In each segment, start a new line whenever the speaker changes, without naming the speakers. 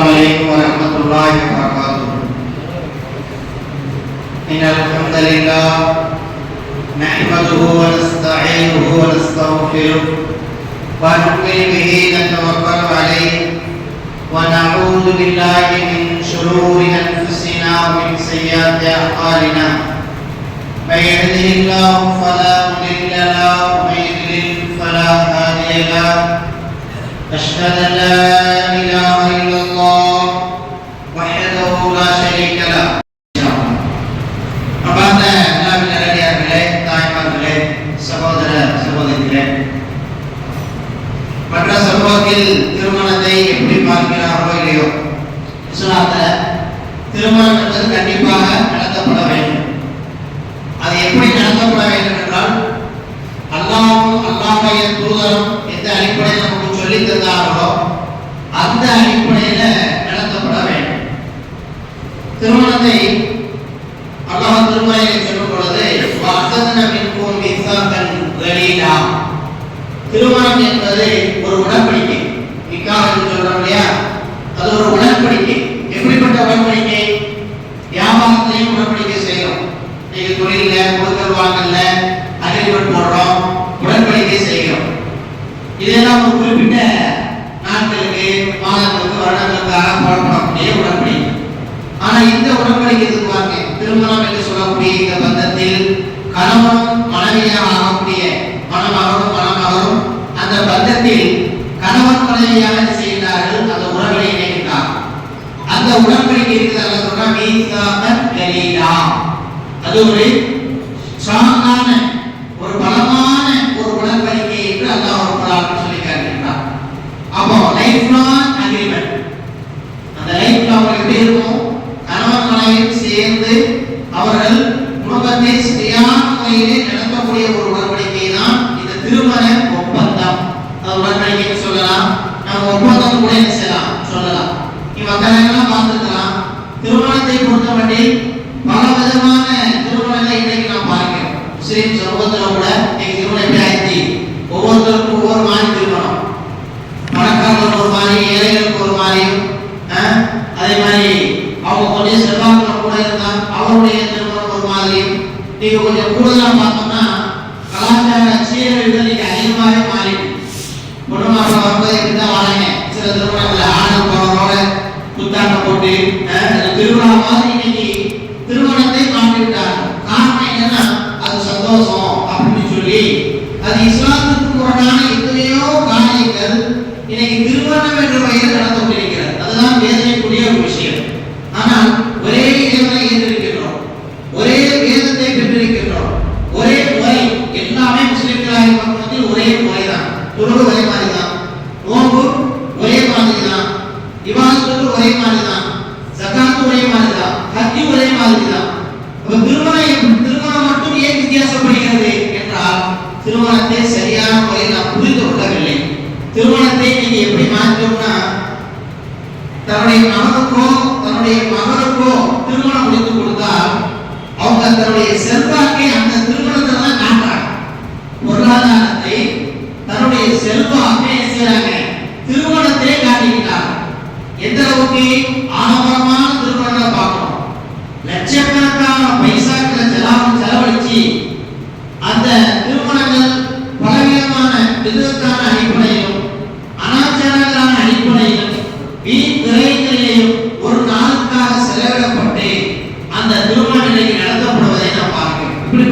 السلام عليكم ورحمة الله وبركاته. إن الحمد لله نحمده ونستعينه ونستغفره ونؤمن به نتوكل عليه ونعوذ بالله من شرور أنفسنا ومن سيئات أعمالنا. من يهده الله فلا مضل له ومن يضلل فلا هادي له. أشهد أن لا إله إلا الله وحده لا شريك له. சகோதர சகோதரிகளே மற்ற சமூகத்தில் திருமணத்தை எப்படி பார்க்கிறார்களோ இல்லையோ இஸ்லாத்த திருமணம் என்பது கண்டிப்பாக நடத்தப்பட வேண்டும் அது எப்படி நடத்தப்பட வேண்டும் என்றால் அல்லாவும் அல்லாமைய தூதரும் எந்த அடிப்படையில் நமக்கு தந்தார்களோ அந்த அடிப்படையில நடத்தப்பட வேண்டும். திருமணத்தை அல்லாஹ் திருமறையில் சொல்லும் பொழுது வாசன மின்கும் மிசாக்கன் திருமணம் என்பது ஒரு உடன்படிக்கை நிக்காஹ் என்று சொல்றோம் இல்லையா அது ஒரு உடன்படிக்கை எப்படிப்பட்ட உடன்படிக்கை வியாபாரத்திலையும் உடன்படிக்கை செய்கிறோம் நீங்க தொழில கொடுக்கல் வாங்கல அக்ரிமெண்ட் போடுறோம் உடன்படிக்கை செய்கிறோம் இதெல்லாம் ஒரு குறிப்பிட்ட நாட்களுக்கு மாதங்களுக்கு வருடங்களுக்காக போடப்படக்கூடிய உடன்படிக்கை ஆனா இந்த உடன்படிக்கை பாருங்க திருமணம் என்று சொல்லக்கூடிய இந்த பந்தத்தில் கணவனும் மனைவியாக ஆகக்கூடிய மணமகனும் மணமகனும் அந்த பந்தத்தில் கணவன் மனைவியாக என்ன செய்கிறார்கள் அந்த உறவினை இணைக்கிறார் அந்த உடன்படிக்கை இருக்கிறது சொன்னா மீசாகன் கலீலா. அது ஒரு ஸ்ட்ராங்கான ஒரு பலமான ஒரு உடன்படிக்கை என்று அல்லாஹ் ஒரு குரான் சொல்லி காட்டுகிறார் அப்போ லைஃப் லாங் அக்ரிமெண்ட் அந்த லைஃப் லாங் எப்படி இருக்கும் கணவன் மனைவி சேர்ந்து அவர்கள் குடும்பத்தை சரியான முறையிலே நடத்தக்கூடிய ஒரு உடன்படிக்கை தான் இந்த திருமண ஒப்பந்தம் அது உடன்படிக்கை சொல்லலாம் நம்ம ஒப்பந்தம் கூட என்ன செய்யலாம் சொல்லலாம் நீ மக்களெல்லாம் பார்த்துருக்கலாம் திருமணத்தை பொறுத்தமட்டில் பல விதமான திருமணங்களை இன்றைக்கு நாம் பார்க்கிறோம் முஸ்லீம் சமூகத்தில் கூட இன்னைக்கு திருமணம் எப்படி ஆயிடுச்சு ஒவ்வொருத்தருக்கும் ஒவ்வொரு மாதிரி திருமணம் பணக்காரர்களுக்கு ஒரு மாதிரி ஏழைகளுக்கு ஒரு மாதிரியும் ஆஹ், அதே மாதிரி அவங்க கொஞ்சம் செல்வாக்குல கூட இருந்தா அவருடைய திருமணம் ஒரு மாதிரியும் நீங்க கொஞ்சம் கூடுதலா பார்த்தோம்னா கலாச்சார சீரழிவுகள் நீங்க அதிகமாகவே மாறிட்டு பொண்ணுமாப்பிள்ள வரும்போது இப்படிதான் வராங்க சில திருமணங்கள்ல ஆடல் பவரோட புத்தாண்ட போட்டு ஆஹ், அது திருவிழா மாதிரி இன்னைக்கு திருமணத்தை மாற்றி விட்டாங்க காரணம் என்னன்னா அது சந்தோஷம் அப்படின்னு சொல்லி அது இஸ்லாத்துக்கு முரணான எத்தனையோ காரியங்கள் இன்னைக்கு திருமணம் என்ற பெயரில் நடந்து கொண்டிருக்கிறது அதுதான் வேதனைக்குரிய ஒரு விஷயம் ஆனால் ஒரே இறைவனை ஏற்றிருக்கின்றோம் ஒரே வேதத்தை பெற்றிருக்கின்றோம் ஒரே முறை எல்லாமே முஸ்லிம்களாக மக்களுக்கு ஒரே முறை தான் தொழுகு ஒரே மாதிரி தான் நோன்பு ஒரே மாதிரி தான் இவாசத்துக்கு ஒரே மாதிரி தான் சகாத்து ஒரே மாதிரி தான் ஹஜ்ஜு ஒரே மாதிரி தான் அப்ப திருமணம் திருமணம் மட்டும் ஏன் வித்தியாசப்படுகிறது என்றால் திருமணத்தை சரியான முறையில் நாம் புரிந்து கொள்ளவில்லை திருமணத்தை நீங்க எப்படி மாற்றோம்னா தன்னுடைய மகனுக்கோ தன்னுடைய மகனுக்கோ திருமணம் முடித்து கொடுத்தால் அவங்க தன்னுடைய செல்வாக்கை அந்த திருமணத்தை தான் காட்டுறாங்க பொருளாதாரத்தை தன்னுடைய செல்வாக்கை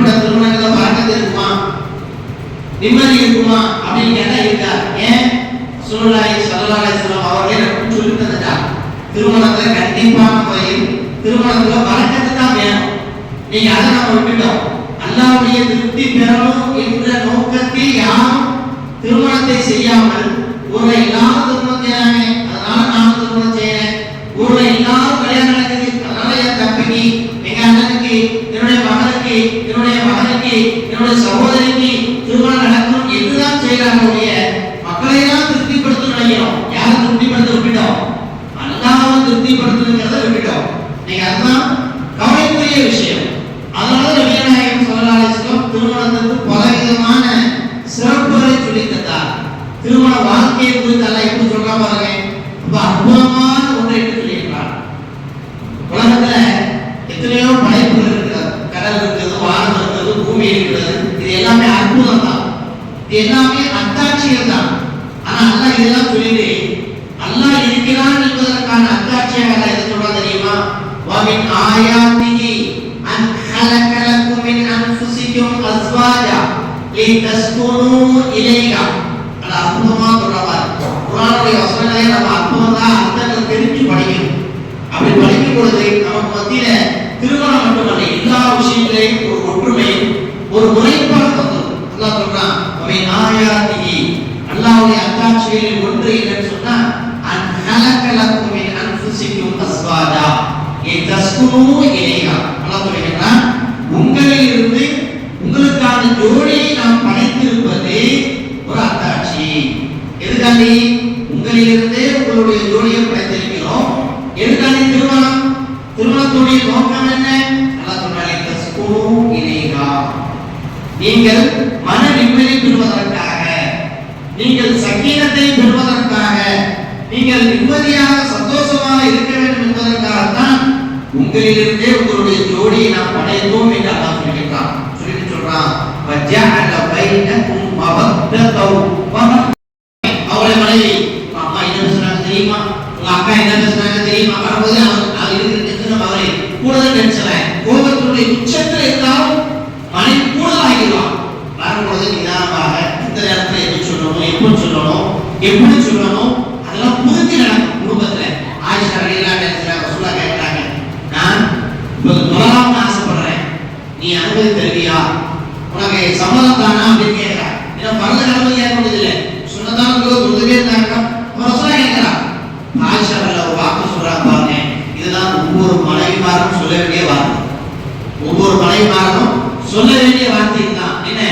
பார்க்கிறோம் திருமணங்களை பார்க்க இருக்குமா? நிம்மதி இருக்குமா? அப்படின்னு கேட்டா இருக்கா. ஏன்? சுருளாய் சல்லாலேஸ்வரம் அவர்களே நமக்கு சொல்லி தந்துட்டார் திருமணத்துல கண்டிப்பான முறையில் திருமணத்துல வழக்கத்தை தான் வேணும். நீங்க அதை நம்ம விட்டுட்டோம். அல்லாவுடைய திருப்தி பெறணும் என்ற நோக்கத்தில் யாரும் திருமணத்தை செய்யாமல் ஒரு எல்லாரும் திருமணம் செய்யறாங்க அதனால நானும் திருமணம் செய்யறேன் ஊர்ல எல்லாரும் கல்யாணம் நடக்குது அதனால என் தம்பிக்கு எங்க அண்ணனுக்கு என்னுடைய மகனுக்கு என்னுடைய மகனுக்கு என்னுடைய சகோதரிக்கு திருமணம் நடக்கும் என்றுதான் செய்கிறாங்க உடைய மக்களை தான் திருப்திப்படுத்தணும் நினைக்கிறோம். யாரை திருப்திப்படுத்த விட்டுட்டோம்? அல்லாஹ்வை திருப்திப்படுத்துங்கிறத விட்டுட்டோம். நீங்க அதுதான் கவலைக்குரிய விஷயம். அதனால நபிநாயகம் ஸல்லல்லாஹு திருமணத்துக்கு பல விதமான சிறப்புகளை சொல்லி தந்தார் திருமண வாழ்க்கையை குறித்து எல்லாம் எப்படி சொல்றா பாருங்க. ரொம்ப அற்புதமான எல்லாமே அத்தாட்சியம் தான் ஆனா அல்லா இதெல்லாம் சொல்லிட்டு அல்லா இருக்கிறான் என்பதற்கான அத்தாட்சியாக அல்லா எது சொல்றா தெரியுமா? வாமின் ஆயாத்திகி அன் ஹலகலக்கும் மின் அன்ஃபுசிக்கும் அஸ்வாஜா லிதஸ்குனு இலைகா. அது அற்புதமா சொல்றவா குரானுடைய வசனங்களை நம்ம அற்புதமா அர்த்தங்களை தெரிஞ்சு படிக்கணும். அப்படி படிக்கும் பொழுது நமக்கு மத்தியில திருமணம் மட்டுமல்ல எல்லா விஷயங்களையும் 그 부분을 얘기가 ஒவ்வொரு மனைவிமாரும் சொல்ல வேண்டிய வார்த்தை. ஒவ்வொரு மனைவிமாரும் சொல்ல வேண்டிய வார்த்தை தான் என்ன?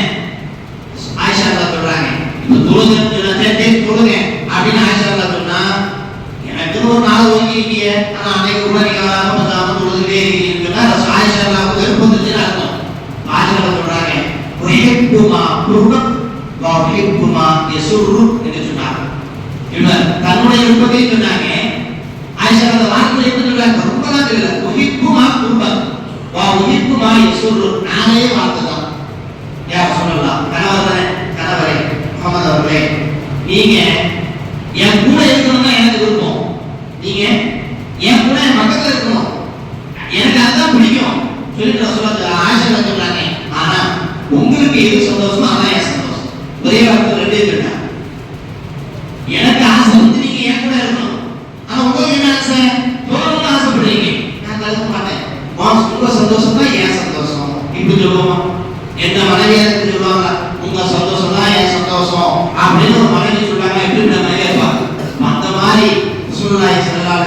ஆயிஷா சொல்றாங்க இப்ப தொழுங்க தொழுங்க அப்படின்னு ஆயிஷா அல்லா சொன்னா எனக்குன்னு ஒரு நாள் ஒதுங்கி இல்லையே ஆனா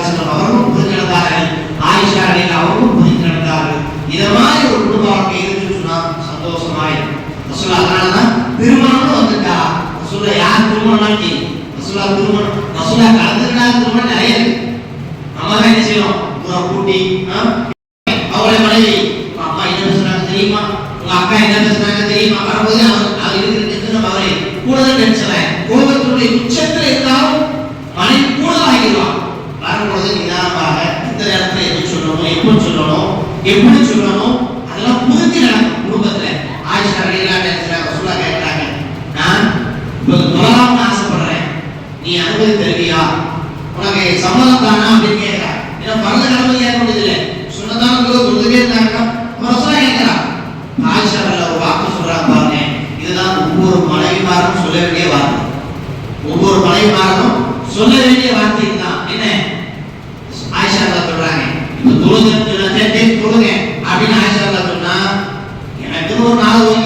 செல்லம் அவர்களும் புரிந்து நடந்தார்கள் ஆயிஷா அலையில் அவர்களும் புரிந்து நடந்தார்கள் இத மாதிரி ஒரு குடும்ப வாழ்க்கை இருந்துச்சு நாம் அதனாலதான் திருமணம்னு வந்துட்டா. ரசூலா யார் திருமணம் ரசூலா திருமணம். ரசூலா கலந்துக்கிட்டா திருமணம். எப்போ சொல்லணும்? எப்படி சொல்லணும்?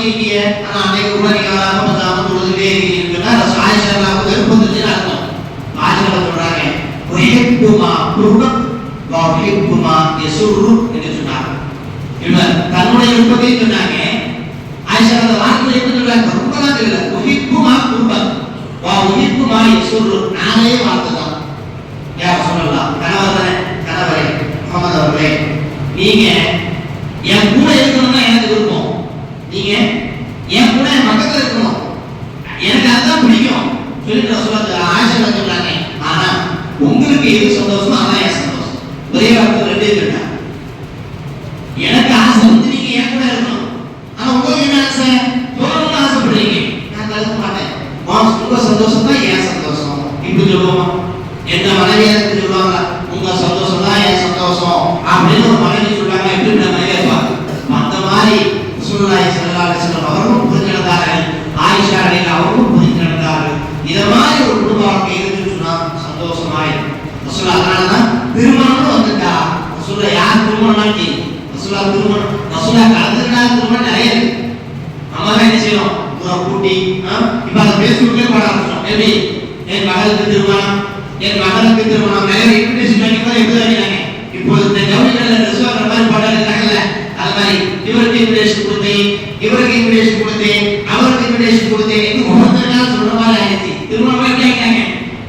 இருக்கிய ஆனா அனைவரும் உபரிகளாக பதாம தொழுதுட்டே இருக்கிறீங்கன்னா சாயசராக நிர்பந்தத்தின் அர்த்தம் ஆசிரியர் சொல்றாங்க ஒஹிப்புமா குருணம் ஒஹிப்புமா எசுரு என்று சொன்னாங்க இவர் தன்னுடைய விருப்பத்தையும் சொன்னாங்க ஆயிஷா அந்த வார்த்தை என்ன சொல்றாங்க ரொம்ப தான் தெரியல ஒஹிப்புமா குருணம் வா ஒஹிப்புமா எசுரு நானே வார்த்தை தான் யார் சொல்லலாம் கணவர் தானே கணவரே முகமது அவர்களே நீங்க 来。யார் திருமணம் ஆச்சு ரசூலா திருமணம் ரசூலா கலந்துக்கிட்டா திருமணம் நிறைய இருக்கு நம்ம தான் என்ன செய்யணும் ஊரை கூட்டி இப்ப அதை பேஸ்புக்லயே போட ஆரம்பிச்சோம் எப்படி என் மகளுக்கு திருமணம் என் மகளுக்கு திருமணம் நிறைய இன்விடேஷன் வாங்கி போது எப்படி வாங்கினாங்க இப்போ இந்த ஜவுளிக்கடையில ட்ரெஸ் மாதிரி படம் இருக்காங்கல்ல அது மாதிரி இவருக்கு இன்விடேஷன் கொடுத்தேன் இவருக்கு இன்விடேஷன் கொடுத்தேன் அவருக்கு இன்விடேஷன் கொடுத்தேன் ஒவ்வொருத்தருக்காக சொல்ற மாதிரி ஆயிடுச்சு திருமணம் எப்படி ஆகிட்டாங்க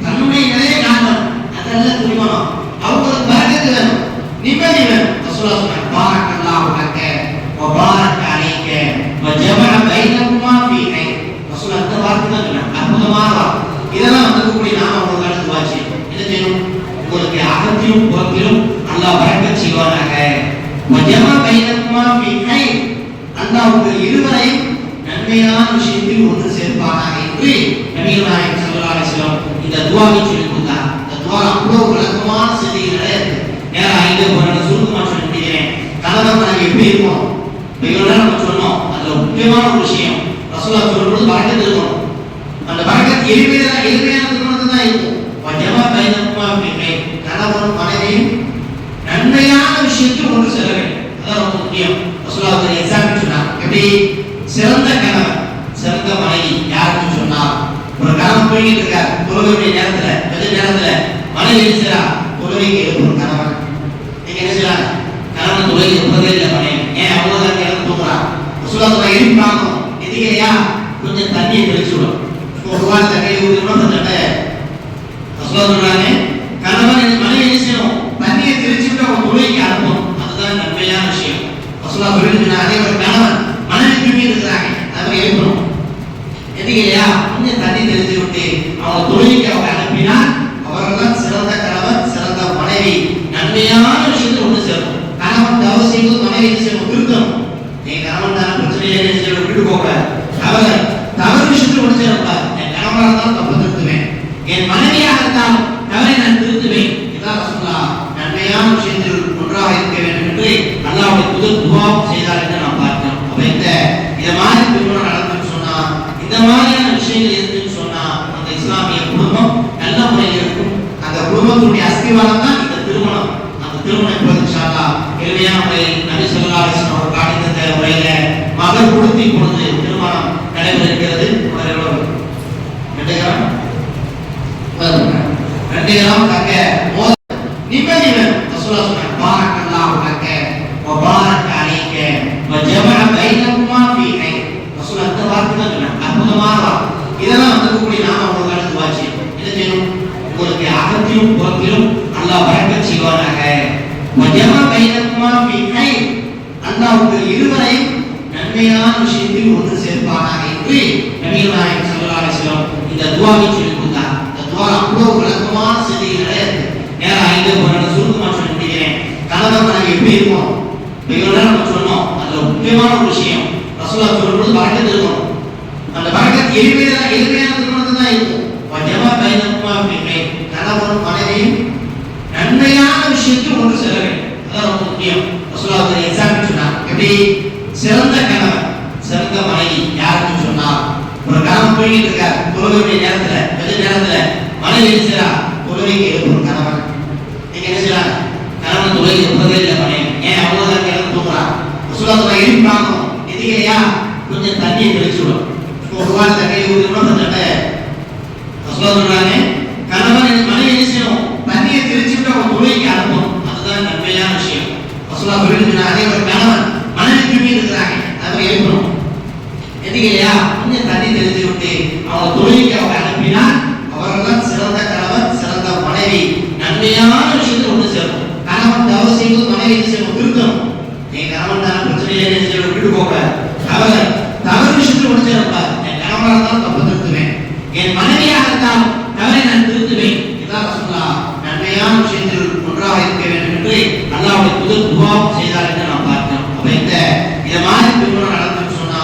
தன்னுடைய நிலையை காரணம் அதெல்லாம் திருமணம் அவங்களுக்கு பறக்கத்து வேணும் நிம்மதி வேணும் ரசூலா சொன்னாங்க பாரக்கல்லாஹு லக்க வ பாரக்க அலைக்க வ ஜமஅ பைனகுமா ஃபீ கைர் ரசூலா அந்த வார்த்தை தான் சொன்னாங்க அற்புதமான வார்த்தை இதெல்லாம் வந்து நாம உங்களுக்கு அடுத்து வாட்சி என்ன செய்யணும் உங்களுக்கு அகத்திலும் புறத்திலும் அல்லாஹ் பறக்கச் செய்வானாக வ ஜமஅ பைனகுமா ஃபீ கைர் அல்லாஹ் உங்கள் இருவரையும் நன்மையான விஷயத்தில் ஒன்று சேர்ப்பானாக என்று நபிகள் நாயகம் ஸல்லல்லாஹு அலைஹி வஸல்லம் இந்த துஆவை சொல்லி கொடுத்தார் இந்த துஆ அவ்வளவு விளக்கமான செய்திகள் நிறைய இருக்கு நேரம் ஐந்து போன சுருக்கமா சொல்லி முடிக்கிறேன் கணவன் மனைவி எப்படி இருக்கும் இப்ப இவ்வளவு நேரம் நம்ம சொன்னோம் அதுல முக்கியமான ஒரு விஷயம் ரசூலா சொல்லும்போது பறக்கத்து இருக்கணும் அந்த பறக்கத்து எளிமையான எளிமையான திருமணத்தை தான் இருக்கும் வஜமா பைனக்குமா அப்படிமே கணவன் மனைவியும் நன்மையான விஷயத்தில் ஒன்று செல்ல வேண்டும் அதான் ரொம்ப முக்கியம் ரசூலா ஒரு எக்ஸாம்பிள் சொன்னாங்க எப்படி சிறந்த கணவன் சிறந்த மனைவி யாருன்னு சொன்னா ஒரு கணவன் போய்கிட்டு இருக்கார் தொழுகையுடைய நேரத்துல கொஞ்ச நேரத்துல மனைவி என்ன செய்றா தொழுகைக்கு எழுப்பும் கணவன் நீங்க என்ன செய்யலாம் கணவன் தொழுகை எழுப்பதே இல்லை மனைவி ஏன் அவ்வளவுதான் கிளம்பி தூங்குறான் ரசூலா சொல்ல எழுப்பாங்க எதிரியா கொஞ்சம் தண்ணியை தெளிச்சு விடும் ஒரு ரூபாய் தண்ணியை ஊற்றணும் அந்த தட்டை ரசூலா சொல்றாங்க கணவன் என் மனைவி என்ன செய்யணும் தண்ணியை தெளிச்சுட்டு அவன் தொழுகைக்கு அனுப்பணும் அதுதான் நன்மையான விஷயம் ரசூலா சொல்லிட்டு அதே ஒரு கணவன் மனைவி தூங்கி இருக்கிறாங்க. அதை எழுப்பணும் எதிரியா கொஞ்சம் தண்ணி தெளிச்சு விட்டு அவன் தொழுகைக்கு அவங்க அனுப்பினா அவர்கள் தான் சிறந்த கணவன் சிறந்த மனைவி நன்மையான விஷயத்தில் ஒன்று சேரும் கணவன் தவறு செய்வது மனைவி என்ன செய்யணும் திருத்தணும் நீ கணவன் தானே பிரச்சனையை என்ன செய்யணும் விட்டு போக தவறு தவறு விஷயத்தில் ஒன்று சேரக்கூடாது என் கணவனாக இருந்தாலும் தப்பு திருத்துவேன் என் மனைவியாக இருந்தாலும் தவறை நான் திருத்துவேன் இதான் ரசூலுல்லா நன்மையான விஷயத்தில் ஒன்றாக இருக்க வேண்டும் என்று அல்லாஹ்வுடைய புது துவாவும் செய்தார் என்று நாம் பார்க்கிறோம் அப்ப இந்த இந்த மாதிரி திருமணம் நடந்துன்னு சொன்னா இந்த மாதிரியான விஷயங்கள் இருக்குன்னு சொன்னா அந்த இஸ்லாமிய குடும்பம் நல்ல முறையில் இருக்கும் அந்த குடும்பத்துடைய அஸ்திவாரம் தான் இந்த திருமணம் அந்த திருமணம் இப்போது இன்ஷா அல்லாஹ் எளிமையான முறையில் நபி ஸல்லல்லாஹு அலைஹி வஸல்லம் அவர் காட்டி தந்த முறையில மகள் கொடுத்தி பொழுது திருமணம் நடைபெற இருக்கிறது உடனே எவ்வளவு? ரெண்டு கிராம் பாருங்க. ரெண்டு கிராம் தங்க மோத நிம்மதி வேணும் ரசூலா சொன்னாங்க பாரக்கல்லாஹு லக்க வ பாரக்க அலைக்க வ ஜமஅ பைனகுமா ஃபீ கைர் ரசூலா அந்த வார்த்தை தான் சொன்னாங்க அற்புதமான வார்த்தை இதெல்லாம் வந்து நாம உங்களுக்கு அடுத்து வாட்சி உங்களுக்கு அகத்திலும் புறத்திலும் அல்லாஹ் பறக்கச் செய்வானாக. வ ஜமஅ பைனகுமா அல்லாஹ் உங்கள் இருவரையும் நன்மையான விஷயத்தில் ஒன்று சேர்ப்பானாக என்று நபிகள் நாயகம் இந்த துஆவை சொல்லி கொடுத்தார். இந்த துஆ அவ்வளவு விளக்கமான செய்திகள் நிறைய நேரம் ஐந்து போன சொல்லி முடிக்கிறேன் எப்படி இருக்கும் இப்ப நேரம் சொன்னோம். அதுல முக்கியமான ஒரு விஷயம் ரசூலா சொல்லும்போது பறக்கத்து இருக்கணும் அந்த பறக்கத்து எளிமையான எளிமையான திருமணத்தை தான் இருக்கும். கணவன் மனைவியும் நன்மையான விஷயத்தில் ஒன்று செல்ல வேண்டும். அதான் ரொம்ப முக்கியம். ரசூலா எக்ஸாம்பிள் எப்படி? சிறந்த கணவன் சிறந்த மனைவி யாருன்னு சொன்னா ஒரு கணவன் போய்கிட்டு இருக்கார். தொழுகையுடைய நேரத்துல கொஞ்ச நேரத்துல மனைவி என்ன தொழுகைக்கு எழுப்பும் கணவன். நீங்க என்ன செய்யலாம் கணவன் தொழுகை இல்லை மனைவி. ஏன் அவ்வளவுதான் கிளம்பி தூங்குறான் ரசூலா சொல்ல எழுப்பாங்க எதிரியா கொஞ்சம் தண்ணியை தெளிச்சு விடும் ஒரு ரூபாய் தண்ணியை ஊற்றணும் அந்த தட்டை ரசூலா சொல்றாங்க கணவன் என் மனைவி என்ன செய்யணும் தண்ணியை தெளிச்சுட்டு அவன் தொழுகைக்கு அனுப்பணும் அதுதான் நன்மையான விஷயம் ரசூலா சொல்லிட்டு அதே ஒரு கணவன் மனைவி தூங்கி இருக்கிறாங்க அதை எழுப்பணும் எதிரியா கொஞ்சம் தண்ணி தெரிஞ்சு விட்டு அவங்க தொழிலுக்கு அவங்க அனுப்பினா அவரெல்லாம் சிறந்த கணவன் சிறந்த மனைவி நன்மையான விஷயத்தை ஒன்று சேரும். கணவன் தவறு செய்வது மனைவி என்ன செய்யணும் திருத்தணும் நீ கணவன் தானே பிரச்சனையில என்ன விட்டு போக தவறு தவறு விஷயத்தில் ஒன்று சேரக்கூடாது என் கணவனாக தான் தப்பு திருத்துவேன். என் மனைவியாக இருந்தாலும் தவறை நான் திருத்துவேன் இதான் ரசூலுல்லா நன்மையான விஷயத்தில் ஒன்றாக இருக்க வேண்டும் என்று அல்லாஹ்வுடைய புது துவாவும் செய்தார் என்று நாம் பார்க்கிறோம் அப்ப இந்த இந்த மாதிரி திருமணம் நடந்துன்னு சொன்னா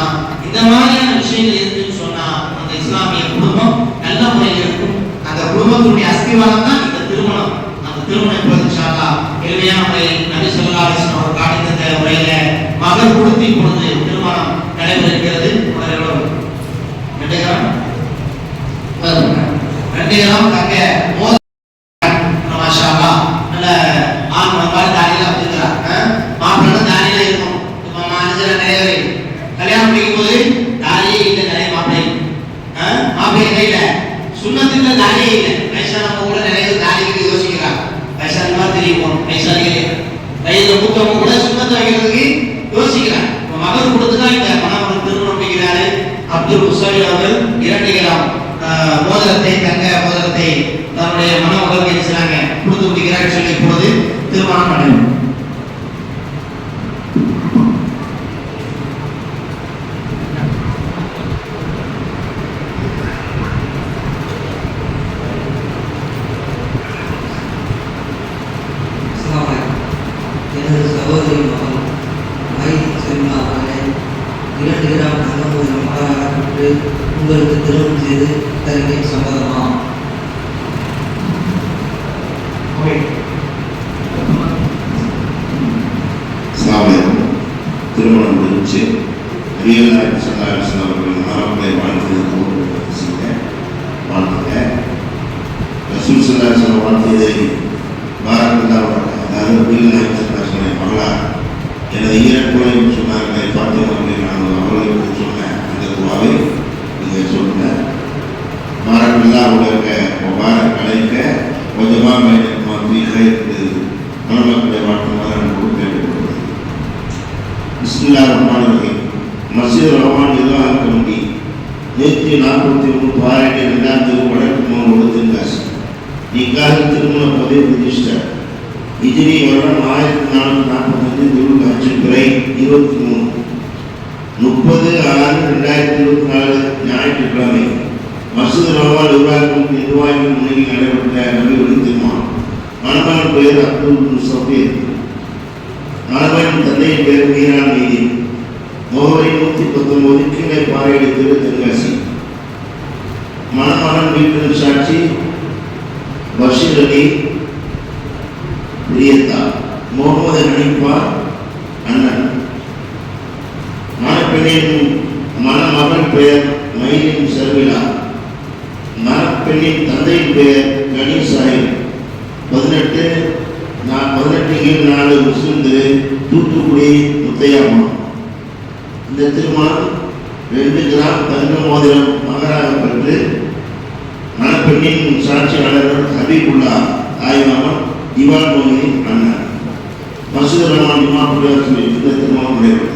இந்த மாதிரியான விஷயங்கள் இருக்குன்னு சொன்னா அந்த இஸ்லாமிய குடும்பம் நல்ல முறையில் இருக்கும் அந்த அஸ்திவாரம் தான் இந்த திருமணம். அந்த திருமணம் இப்போது இன்ஷா எளிமையான முறையில் நபி சொல்லா அலைஹி அவர் காட்டி தந்த முறையில மகர் கொடுத்து பொழுது திருமணம் நடைபெறுகிறது. ரெண்டு கிராம்? ரெண்டு கிராம். தங்க மோத மாஷா அல்லாஹ் நல்ல ஆமா மாதிரி தாடியெல்லாம் வச்சுக்கிறா மாப்பிள்ளை தாடியெல்லாம் இருக்கும் இப்போ மனுஷன் நிறைய பேர் கல்யாணம் முடிக்கும் போது தாடியே இல்லை நிறைய மாப்பிள்ளை மாப்பிள்ளை கையில சுண்ணத்துல தாடியே இல்லை வயசானவங்க கூட நிறைய பேர் தாடிக்கு யோசிக்கிறாங்க வயசான மாதிரி தெரியும் வயசானிகளே வயதுல கூட சுண்ணத்தை வைக்கிறதுக்கு யோசிக்கிறாங்க மகன் கொடுத்துதான் இந்த மணவன் திருமணம் முடிக்கிறாரு அப்துல் முசாலி அவர்கள் இரண்டு கிராம் மோதிரத்தை தங்க மோதிரத்தை தன்னுடைய மணமகளுக்கு என்ன செய்றாங்க கொடுத்து முடிக்கிறார் சொல்லி இப்போது திருமணம் பண்ணுவோம்
அஸ்ஸலாமு அலைக்கும். எனது சகோதரி மகன் மைத் செல்மா அவர்களை இரண்டு கிராம் தங்கமூலம் பெற்று உங்களுக்கு திருமணம் செய்து தருகிறேன் சம்மதமா
சாமியம் திருமணம் முடிஞ்சு நாயக் சல்லாஹன் அவர்கள் மரங்களை வாழ்ந்ததுக்கு செய்ய வாழ்ந்தாங்க ரசூல் சல்லாஹன் வாழ்ந்ததை கொஞ்சமாக மீது மணமக்களை வாழ்த்துமாறு அன்போடு கேட்டுக்கொள்வது பிஸ்மில்லா ரஹ்மான் ரஹீம். மசீத் ரஹ்மான் எல்லாம் இருக்க முடியும் நூற்றி நாற்பத்தி மூணு பாராட்டி ரெண்டாம் தேதி வடக்கு மாவட்ட தென்காசி இக்கால திருமண பதவி ரிஜிஸ்டர் இஜிரி வருடம் ஆயிரத்தி நானூற்றி நாற்பத்தஞ்சு துருள் அஞ்சு பிறை இருபத்தி மூணு முப்பது ஆறு ரெண்டாயிரத்தி இருபத்தி நாலு ஞாயிற்றுக்கிழமை. மசூத் ரவால் உருவாக்கும் நிர்வாகிகள் முன்னிலையில் நடைபெற்ற நபி ஒளி திருமணம் மணமகன் பெயர் அப்துல் சபீர் மணமகன் தந்தையின் பெயர் மீரான் மீதி முகவரி நூற்றி பத்தொன்பது கீழே பாறையடி தென்காசி மணமகன் வீட்டின் சாட்சி பஷீர் அலி பிரியத்தா முகமது ஹனீஃபா அண்ணன் மணப்பெண்ணின் மணமகன் பெயர் தந்தை பேர் பெயர் கணேஷ் சாஹிப் பதினெட்டு நான் பதினெட்டு கீழ் நாலு முஸ்லிம் தூத்துக்குடி முத்தையாமா இந்த திருமணம் ரெண்டு கிராம் தங்க மோதிரம் மகராக பெற்று மணப்பெண்ணின் சாட்சியாளர் ஹபீபுல்லா தாய்மாமன் திவான் மோகனின் அண்ணன். மசூத் ரஹ்மான் இமாமுடைய இந்த திருமணம் நடைபெற்றது.